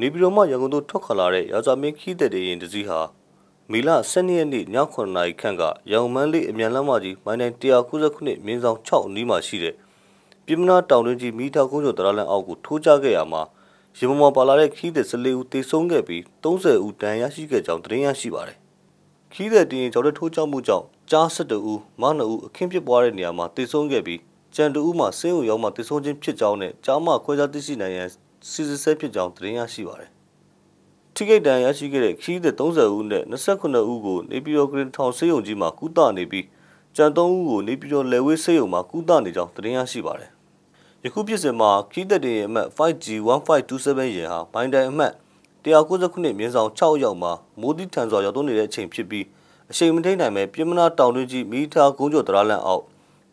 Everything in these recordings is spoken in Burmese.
နေပြည်တော်မှရန်ကုန်သို့ထွက်ခွာလာတဲ့ရာဇာမင်းခီးတဲ့တဲ့ရင်တစည်းဟာမီလ12ရက်နေ့ည9နာရီခန့်ကရန်ကုန်မန်းလေးအမြန်လမ်းမကြီးမိုင်းတိုင်း199မြင်းဆောင်6အနီးမှာရှိတဲ့ပြည်မနာတောင်တွင်းကြီးမိထောက်ကုန်းကျော်တရလန်အောက်ကိုထိုးကြခဲ့ရမှာရေမမော်ပါလာတဲ့ခီးတဲ့14ဦးတေဆုံးခဲ့ပြီး30ဦးဒဏ်ရာရှိခဲ့ကြောင်းသတင်းရရှိပါတယ်။ခီးတဲ့တင်ကျော်တဲ့ထိုးကြောက်မှုကြောင့်ကြား12ဦးမ9ဦးအခင်းဖြစ်ပွားတဲ့နေရာမှာတေဆုံးခဲ့ပြီးကြံတူဦးမှာဆင်းုံရောက်မှတေဆုံးခြင်းဖြစ်ကြောင်းနဲ့ကြားမှခွဲခြားသိရှိနိုင်ရန် စီစစ်ဆဲဖြစ်ကြောင်းသတင်းရရှိပါတယ်။ထိကိတ်တန်ရရှိခဲ့တဲ့ခီးတဲ့30ဦးနဲ့29ဦးကိုနေပြည်တော်ဂရင်းထောင်ဆေးရုံကြီးမှာကုသနေပြီးကြံ3ဦးကိုနေပြည်တော်လယ်ဝေးဆေးရုံမှာကုသနေကြောင်းသတင်းရရှိပါတယ်။ယခုဖြစ်စဉ်မှာခီးတဲ့တင်ရဲ့အမှတ် 5G1527 ရင်ဟာဘိုင်းတိုင်အမှတ်169မြင်းဆောင်6ရောက်မှာမိုးတိထန်စွာရောက်သွန်းနေတဲ့အချိန်ဖြစ်ပြီးအချိန်မထိန်နိုင်မဲ့ပြင်းမနာတောင်တွင်းကြီးမိသားကုန်းကျော်တရလန့်အောက်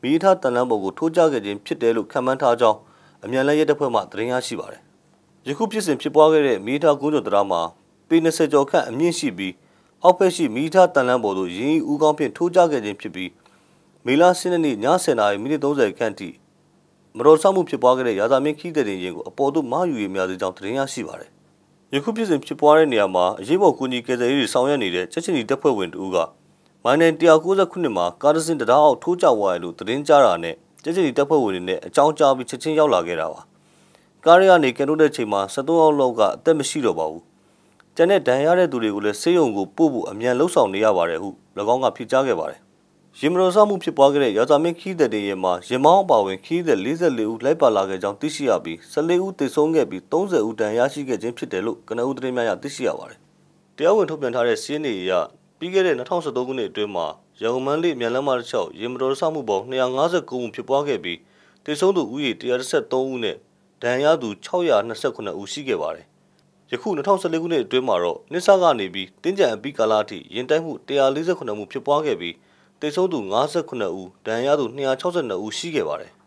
မိသားတန်လန်းပေါ်ကိုထိုးကြခဲ့ခြင်းဖြစ်တယ်လို့ခန့်မှန်းထားကြောင်းအမြန်လက်ရဲတပ်ဖွဲ့မှသတင်းရရှိပါတယ်။ ယခုဖြစ်စဉ်ဖြစ်ပွားခဲ့တဲ့မိသားကုန်းကျော်တရမှာပေ20ကျော်ခန့်အမြင့်ရှိပြီးအောက်ဘက်ရှိမိသားတန်လန်းပေါ်သို့ရင်းဦးကောင်းဖြင့်ထိုးကြခဲ့ခြင်းဖြစ်ပြီးမေလ10ရက်နေ့ည10:30မိနစ်30ခန့်ထိမတော်ဆောင်မှုဖြစ်ပွားခဲ့တဲ့ရာဇာမင်းခီးတဲ့ရင်ကိုအပေါ်သို့မယူရများစေကြောင်းသတင်းရရှိပါတယ်။ယခုဖြစ်စဉ်ဖြစ်ပွားတဲ့နေရာမှာအရေးပေါ်ကူညီကယ်ဆယ်ရေးတွေဆောင်ရွက်နေတဲ့ချက်ချင်းဒီတပ်ဖွဲ့ဝင်တို့ကမိုင်းနယ်169မှာကားတစ်စင်းတရားအောက်ထိုးကျသွားတယ်လို့သတင်းကြားတာနဲ့ချက်ချင်းဒီတပ်ဖွဲ့ဝင်တွေနဲ့အကြောင်းကြားပြီးချက်ချင်းရောက်လာခဲ့တာပါ။ ကားရကနေကင်တို့တဲ့ချိန်မှာ73အောက်လောက်ကအသက်မရှိတော့ပါဘူး။ကျန်တဲ့ဒဏ်ရတဲ့သူတွေကိုလည်းဆေးရုံကိုပို့ဖို့အမြန်လှုပ်ဆောင်နေရပါတယ်ဟု၎င်းကဖြေကြားခဲ့ပါတယ်ရင်မတော်ဆောင်မှုဖြစ်ပွားခဲ့တဲ့ရာဇာမင်းခီးတဲ့တင်ရင်မှာရင်မောင်းအပါဝင်ခီးတဲ့44ဦးလိုက်ပါလာခဲ့ကြောင်းသိရှိရပြီး14ဦးသေဆုံးခဲ့ပြီး30ဦးဒဏ်ရာရှိခဲ့ခြင်းဖြစ်တယ်လို့ကနအူးသတင်းများရသိရှိရပါတယ်။တရားဝင်ထုတ်ပြန်ထားတဲ့စီးနေရပြီးခဲ့တဲ့2013ခုနှစ်အတွင်းမှာရန်ကုန်မန်းလေးမြန်လမ်းမတစ်လျှောက်ရင်မတော်ဆောင်မှုပေါင်း259ဦးဖြစ်ပွားခဲ့ပြီးသေဆုံးသူဦးရေ133ဦးနဲ့ ဒဏ်ရာသူ629ဦးရှိခဲ့ပါတယ်။ယခု2014ခုနှစ်အတွင်းမှာတော့နစ်ဆာကနေပြီးတင်းကြံအပိကာလအထိရင်တိုက်မှု148မှုဖြစ်ပွားခဲ့ပြီးတိတ်ဆုံးသူ58ဦးဒဏ်ရာသူ262ဦးရှိခဲ့ပါတယ်။